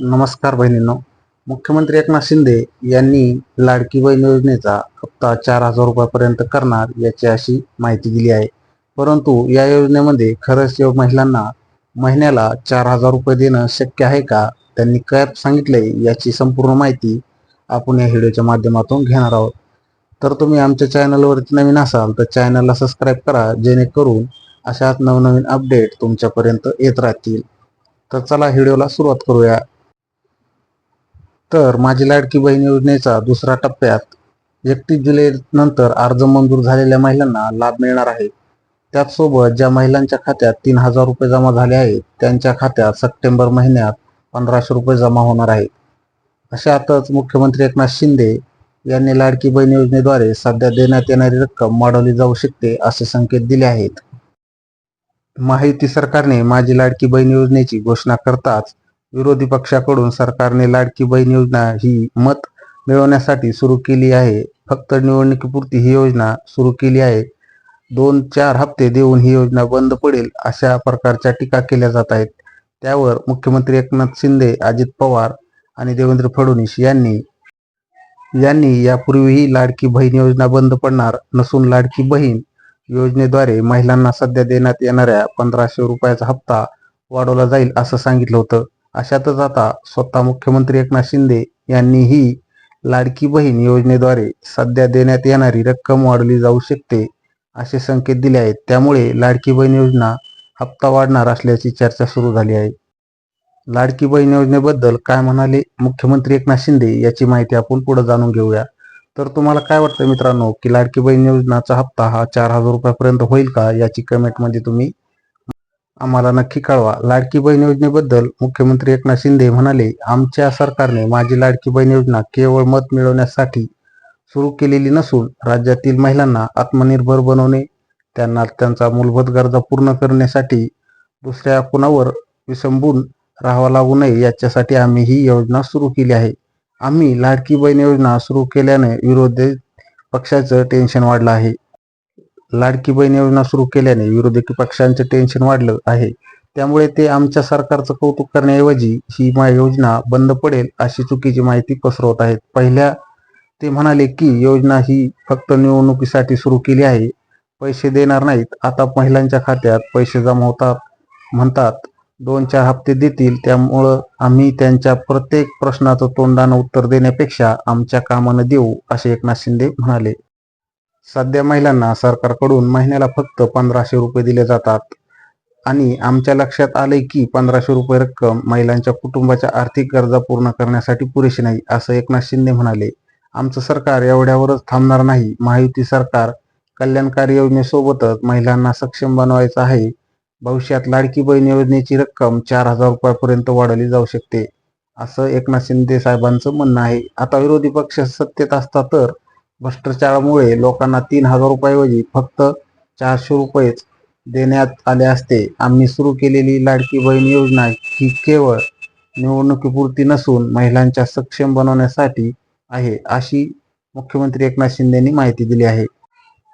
नमस्कार बहिणींनो. मुख्यमंत्री एकनाथ शिंदे यांनी लाडकी बहीण योजनेचा हप्ता चार हजार रुपयापर्यंत करणार याची अशी माहिती दिली आहे. परंतु या योजनेमध्ये खरंच या महिलांना महिन्याला चार हजार रुपये देणं शक्य आहे का? त्यांनी काय सांगितलंय याची संपूर्ण माहिती आपण या व्हिडिओच्या माध्यमातून घेणार आहोत. तर तुम्ही आमच्या चॅनलवरती नवीन असाल तर चॅनलला सबस्क्राईब करा जेणेकरून अशाच नवनवीन अपडेट तुमच्यापर्यंत येत राहतील. तर चला व्हिडिओला सुरुवात करूया. तर माझी लाडकी बहीण योजनेचा दुसरा टप्प्यात एकतीस जुलै नंतर अर्ज मंजूर झालेल्या महिलांना लाभ मिळणार आहे. त्याचसोबत ज्या महिलांच्या खात्यात तीन हजार रुपये जमा झाले आहेत त्यांच्या खात्यात सप्टेंबर महिन्यात पंधराशे रुपये जमा होणार आहेत अशातच मुख्यमंत्री एकनाथ शिंदे यांनी लाडकी बहीण योजनेद्वारे सध्या देण्यात येणारी रक्कम वाढवली जाऊ शकते असे संकेत दिले आहेत. माहिती सरकारने माझी लाडकी बहीण योजनेची घोषणा करताच विरोधी पक्षाकडून सरकारने लाडकी बहीण योजना ही मत मिळवण्यासाठी सुरू केली आहे. फक्त निवडणुकीपुरती ही योजना सुरू केली आहे. दोन चार हप्ते देऊन ही योजना बंद पडेल अशा प्रकारच्या टीका केल्या जात आहेत. त्यावर मुख्यमंत्री एकनाथ शिंदे अजित पवार आणि देवेंद्र फडणवीस यांनी यांनी यापूर्वीही लाडकी बहीण योजना बंद पडणार नसून लाडकी बहीण योजनेद्वारे महिलांना सध्या देण्यात येणाऱ्या पंधराशे रुपयाचा हप्ता वाढवला जाईल असं सांगितलं होतं. अशातच आता स्वतः मुख्यमंत्री एकनाथ शिंदे यांनीही लाडकी बहीण योजनेद्वारे सध्या देण्यात येणारी रक्कम वाढवली जाऊ शकते असे संकेत दिले आहेत. त्यामुळे लाडकी बहीण योजना हप्ता वाढणार असल्याची चर्चा सुरू झाली आहे. लाडकी बहीण योजनेबद्दल काय म्हणाले मुख्यमंत्री एकनाथ शिंदे याची माहिती आपण पुढे जाणून घेऊया. तर तुम्हाला काय वाटतं मित्रांनो की लाडकी बहीण योजनाचा हप्ता हा चार हजार रुपयापर्यंत होईल का याची कमेंटमध्ये तुम्ही आम्हाला नक्की कळवा. लाडकी बहीण योजनेबद्दल मुख्यमंत्री एकनाथ शिंदे म्हणाले आमच्या सरकारने माझी लाडकी बहीण योजना केवळ मत मिळवण्यासाठी सुरू केलेली नसून राज्यातील महिलांना आत्मनिर्भर बनवणे त्यांना त्यांचा मूलभूत गरजा पूर्ण करण्यासाठी दुसऱ्या कुणावर विसंबून राहावा लागू नये याच्यासाठी आम्ही ही योजना सुरू केली आहे. आम्ही लाडकी बहीण योजना सुरू केल्याने विरोधी पक्षाचं टेन्शन वाढलं आहे. लाडकी बहीण योजना सुरू केल्याने विरोधी पक्षांचे टेन्शन वाढलं आहे. त्यामुळे ते आमच्या सरकारचं कौतुक करण्याऐवजी ही योजना बंद पडेल अशी चुकीची माहिती पसरवत आहेत. पहिल्या ते म्हणाले की योजना ही फक्त निवडणुकीसाठी सुरू केली आहे. पैसे देणार नाहीत. आता महिलांच्या खात्यात पैसे जमा होतात म्हणतात. दोन चार हप्ते देतील. त्यामुळं आम्ही त्यांच्या प्रत्येक प्रश्नाचं तोंडानं उत्तर देण्यापेक्षा आमच्या कामानं देऊ असे एकनाथ शिंदे म्हणाले. सध्या महिलांना सरकारकडून महिन्याला फक्त पंधराशे रुपये दिले जातात. आणि आमच्या लक्षात आले की पंधराशे रुपये रक्कम महिलांच्या कुटुंबाच्या आर्थिक गरजा पूर्ण करण्यासाठी पुरेशी नाही असं एकनाथ शिंदे म्हणाले. आमचं सरकार एवढ्यावरच थांबणार नाही. महायुती सरकार कल्याणकारी योजनेसोबतच महिलांना सक्षम बनवायचं आहे. भविष्यात लाडकी बहीण योजनेची रक्कम चार हजार रुपयापर्यंत वाढवली जाऊ शकते असं एकनाथ शिंदे साहेबांचं म्हणणं आहे. आता विरोधी पक्ष सत्तेत असता तर भ्रष्टाचारामुळे लोकांना तीन हजार रुपयाऐवजी फक्त चारशे रुपयेच देण्यात आले असते. आम्ही सुरू केलेली लाडकी बहीण योजना ही केवळ निवडणुकीपुरती नसून महिलांच्या सक्षम बनवण्यासाठी आहे अशी मुख्यमंत्री एकनाथ शिंदेनी माहिती दिली आहे.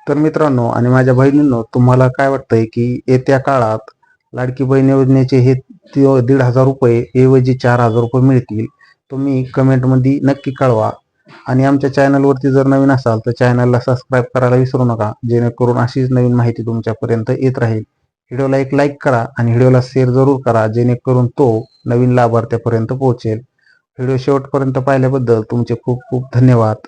तर मित्रांनो आणि माझ्या बहिणींनो तुम्हाला काय वाटतंय की येत्या काळात लाडकी बहीण योजनेचे हे दीड हजार रुपये ऐवजी चार हजार रुपये मिळतील? तुम्ही कमेंटमध्ये नक्की कळवा. आणि आमच्या चॅनलवरती जर नवीन असाल तर चॅनलला सबस्क्राईब करायला विसरू नका. जेणेकरून अशीच नवीन माहिती तुमच्यापर्यंत येत राहील. व्हिडिओला एक लाईक करा आणि व्हिडिओला शेअर जरूर करा जेणेकरून तो नवीन लाभार्थ्यापर्यंत पोहोचेल. व्हिडिओ शेवटपर्यंत पाहिल्याबद्दल तुमचे खूप खूप धन्यवाद.